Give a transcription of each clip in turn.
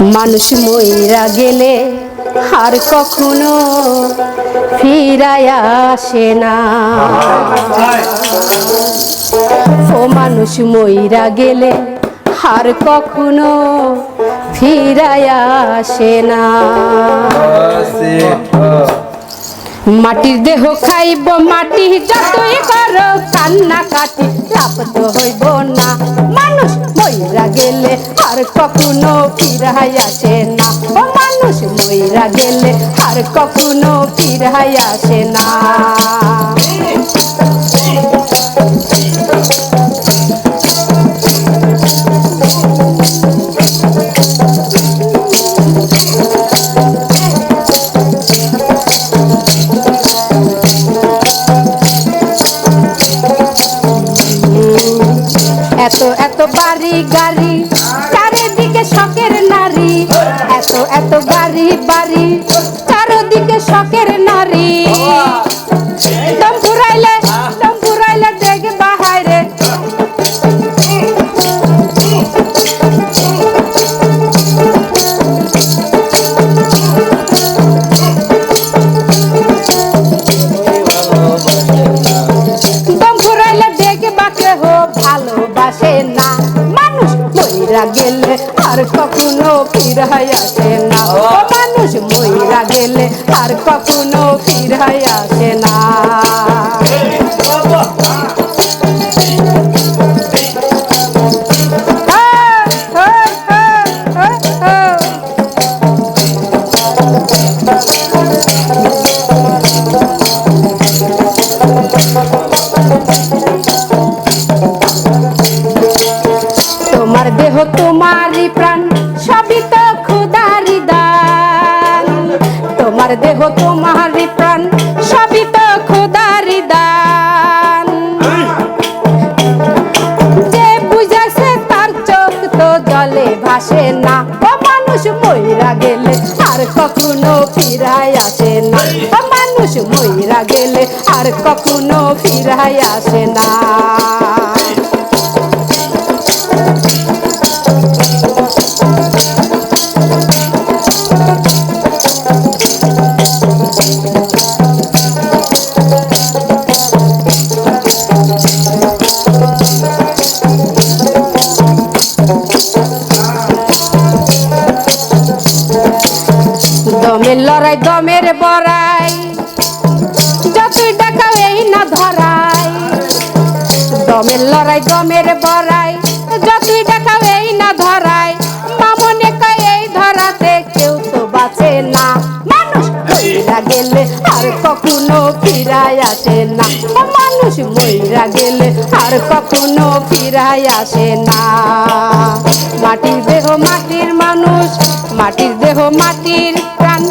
মানুষ মইরা গেলে আর কখনো ফিরায় আসে না। ও মানুষ মইরা গেলে আর কখনো ফিরায় আসে না। মাটির দেহ খাইব, মাটি যতই করো কান্না কাটি লাভ তো হইব না। মানুষ মইরা গেলে আর কখনো ফিরাই আসে না। ও মানুষ মইরা গেলে আর কখনো ফিরাই আসে না। এত এত বাড়ি গাড়ি এত এত বাড়ি বাড়ি মইরা গেলে আর কখনো ফিরাই আসে না। মানুষ মইরা গেলে আর কখনো ফিরাই আসে তোমার দেহ তোমারই প্রাণ, সবই তো খুদারি দান। যে বুঝাছে তার চোখ তো জলে ভাসে না, ও মানুষ মইরা গেলে আর কখনো ফিরাই আসে না। ও মানুষ মইরা গেলে আর কখনো ফিরাই আসে না। লড়াই দমের বড়াই। যতই ডাকাও এই না ধরাই। দমের লড়াই, দমের বড়াই। যতই ডাকাও এই না ধরাই। মইরা গেলে আর কখনো ফিরাই আসে না। মানুষ মইরা গেলে আর কখনো ফিরাই আসে না। মাটির দেহ মাটির মানুষ, মাটির দেহ মাটির প্রাণ।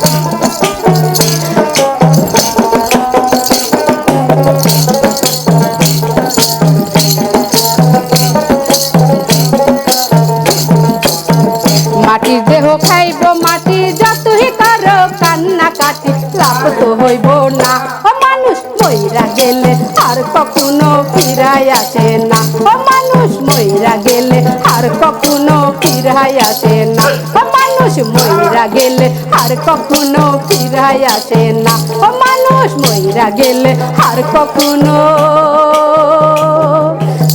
তো হইব না। ও মানুষ মইরা গেলে আর কখনো ফিরাই আসে না। ও মানুষ মইরা গেলে আর কখনো ফিরাই আসে না। ও মানুষ মইরা গেলে আর কখনো ফিরাই আসে না। ও মানুষ মইরা গেলে আর কখনো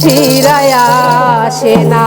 ফিরাই আসে না।